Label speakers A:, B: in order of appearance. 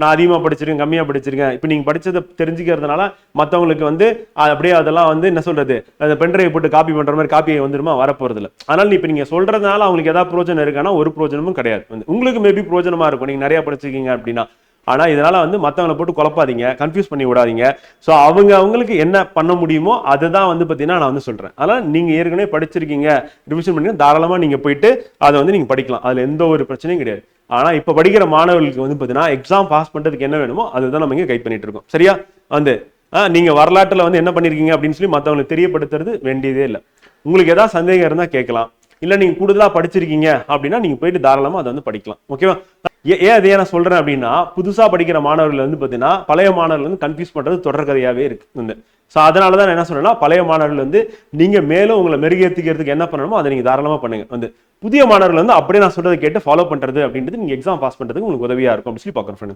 A: நான் அதிகமாக படிச்சிருக்கேன் கம்மியாக படிச்சிருக்கேன். இப்போ நீங்கள் படித்ததை தெரிஞ்சுக்கிறதுனால மற்றவங்களுக்கு வந்து அது அப்படியே அதெல்லாம் வந்து என்ன சொல்கிறது அந்த பென்ட்ரைவ் போட்டு காப்பி பண்ணுற மாதிரி காப்பியை வந்துருமா வரப்போறது இல்லை அதனால இப்போ நீங்கள் சொல்கிறதுனால அவங்களுக்கு எதாவது பிரோஜனம் இருக்கானா ஒரு பிரோஜனமும் கிடையாது. வந்து உங்களுக்கு மேபி பிரோஜனமாக இருக்கும் நீங்கள் நிறையா படிச்சிருக்கீங்க அப்படின்னா. ஆனால் இதனால் வந்து மற்றவங்களை போட்டு குழப்பாதீங்க கன்ஃபியூஸ் பண்ணி விடாதீங்க. ஸோ அவங்க அவங்களுக்கு என்ன பண்ண முடியுமோ அதை தான் வந்து பார்த்தீங்கன்னா நான் வந்து சொல்கிறேன் அதனால் நீங்கள் ஏற்கனவே படிச்சிருக்கீங்க ரிவிஷன் பண்ணி தாராளமாக நீங்கள் போயிட்டு அதை வந்து நீங்கள் படிக்கலாம். அதில் எந்த ஒரு பிரச்சனையும் கிடையாது. ஆனா இப்ப படிக்கிற மாணவர்களுக்கு வந்து பார்த்தீங்கன்னா எக்ஸாம் பாஸ் பண்றதுக்கு என்ன வேணுமோ அதுதான் நம்ம இங்க கைட் பண்ணிட்டு இருக்கோம். சரியா? வந்து நீங்கள் நீங்க வரலாற்றுல வந்து என்ன பண்ணிருக்கீங்க அப்படின்னு சொல்லி மத்தவங்களுக்கு தெரியப்படுத்துறது வேண்டியதே இல்லை. உங்களுக்கு ஏதாவது சந்தேகம் இருந்தா கேட்கலாம். இல்ல நீங்க கூடுதலா படிச்சிருக்கீங்க அப்படின்னா நீங்க போயிட்டு தாராளமா அதை வந்து படிக்கலாம். ஓகேவா ஏன் அதை நான் சொல்கிறேன் அப்படின்னா புதுசாக படிக்கிற மாணவர்கள் வந்து பார்த்தீங்கன்னா பழைய மாணவர்கள் வந்து கன்ஃபியூஸ் பண்ணுறது தொடர்கதையாகவே இருக்கு ஸோ அதனால தான் நான் என்ன சொன்னேன்னா பழைய மாணவர்கள் வந்து நீங்கள் மேலும் உங்களை மெருகேற்றிக்கிறதுக்கு என்ன பண்ணணுமோ அதை நீங்கள் தாராளமாக பண்ணுங்கள் வந்து புதிய மாணவர்கள் வந்து அப்படியே நான் சொல்கிறத கேட்டு ஃபாலோ பண்ணுறது அப்படின்றது நீங்கள் எக்ஸாம் பாஸ் பண்ணுறதுக்கு உங்களுக்கு உதவியாக இருக்கும் அப்படின்னு சொல்லி பார்க்குறேன் friend.